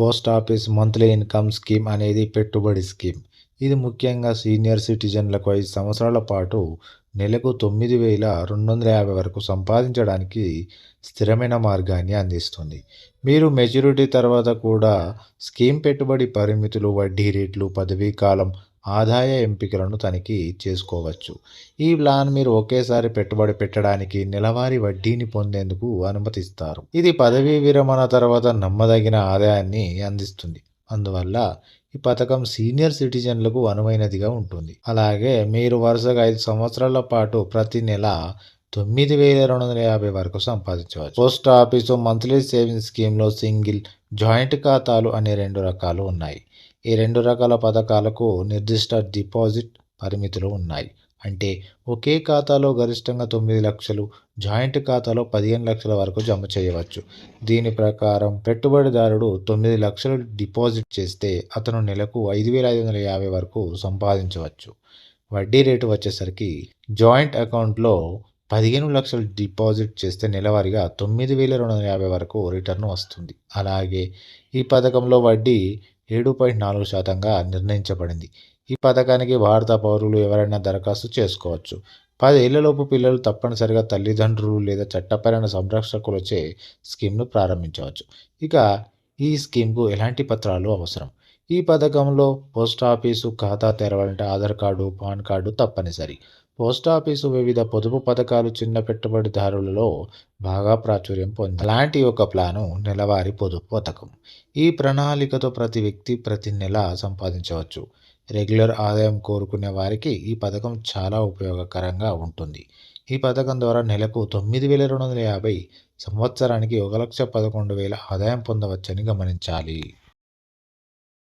Post office monthly income scheme అనేది పెట్టుబడి scheme. ఇది ముఖ్యంగా సీనియర్ సిటిజన్లకు ఐదు సంవత్సరాల పాటు నెలకు తొమ్మిది వేల రెండు వందల యాభై వరకు సంపాదించడానికి స్థిరమైన మార్గాన్ని అందిస్తుంది. మీరు మెచ్యూరిటీ తర్వాత కూడా స్కీమ్ పెట్టుబడి పరిమితులు వడ్డీ రేట్లు పదవీ కాలం ఆదాయ ఎంపికలను తనిఖీ చేసుకోవచ్చు. ఈ ప్లాన్ మీరు ఒకేసారి పెట్టుబడి పెట్టడానికి నెలవారీ వడ్డీని పొందేందుకు అనుమతిస్తారు. ఇది పదవీ విరమణ తర్వాత నమ్మదగిన ఆదాయాన్ని అందిస్తుంది. అందువల్ల ఈ పథకం సీనియర్ సిటిజన్లకు అనువైనదిగా ఉంటుంది. అలాగే మీరు వరుసగా ఐదు సంవత్సరాల పాటు ప్రతి నెల తొమ్మిది వేల రెండు వందల యాభై వరకు సంపాదించవచ్చు. పోస్ట్ ఆఫీసు మంత్లీ సేవింగ్స్ స్కీమ్లో సింగిల్ జాయింట్ ఖాతాలు అనే రెండు రకాలు ఉన్నాయి. ఈ రెండు రకాల పథకాలకు నిర్దిష్ట డిపాజిట్ పరిమితులు ఉన్నాయి. అంటే ఒకే ఖాతాలో గరిష్టంగా తొమ్మిది లక్షలు జాయింట్ ఖాతాలో పదిహేను లక్షల వరకు జమ చేయవచ్చు. దీని ప్రకారం పెట్టుబడిదారుడు తొమ్మిది లక్షలు డిపాజిట్ చేస్తే అతను నెలకు ఐదు వేల ఐదు వందల యాభై వరకు సంపాదించవచ్చు. వడ్డీ రేటు వచ్చేసరికి జాయింట్ అకౌంట్లో పదిహేను లక్షలు డిపాజిట్ చేస్తే నెలవారీగా తొమ్మిది వేల రెండు వందల యాభై వరకు రిటర్న్ వస్తుంది. అలాగే ఈ పథకంలో వడ్డీ ఏడు పాయింట్ నాలుగు శాతంగా నిర్ణయించబడింది. ఈ పథకానికి భారత పౌరులు ఎవరైనా దరఖాస్తు చేసుకోవచ్చు. పదేళ్ళలోపు పిల్లలు తప్పనిసరిగా తల్లిదండ్రులు లేదా చట్టపరమైన సంరక్షకులచే స్కీమ్ను ప్రారంభించవచ్చు. ఇక ఈ స్కీమ్కు ఎలాంటి పత్రాలు అవసరం? ఈ పథకంలో పోస్ట్ ఆఫీసు ఖాతా తెరవాలంటే ఆధార్ కార్డు పాన్ కార్డు తప్పనిసరి. పోస్ట్ ఆఫీసు వివిధ పొదుపు పథకాలు చిన్న పెట్టుబడిదారులలో బాగా ప్రాచుర్యం పొంది అలాంటి ఒక ప్లాను నెలవారీ పొదుపు పథకం. ఈ ప్రణాళికతో ప్రతి వ్యక్తి ప్రతి నెల సంపాదించవచ్చు. రెగ్యులర్ ఆదాయం కోరుకునే వారికి ఈ పథకం చాలా ఉపయోగకరంగా ఉంటుంది. ఈ పథకం ద్వారా నెలకు తొమ్మిది వేల రెండు వందల యాభై సంవత్సరానికి ఒక లక్ష పదకొండు వేల ఆదాయం పొందవచ్చని గమనించాలి.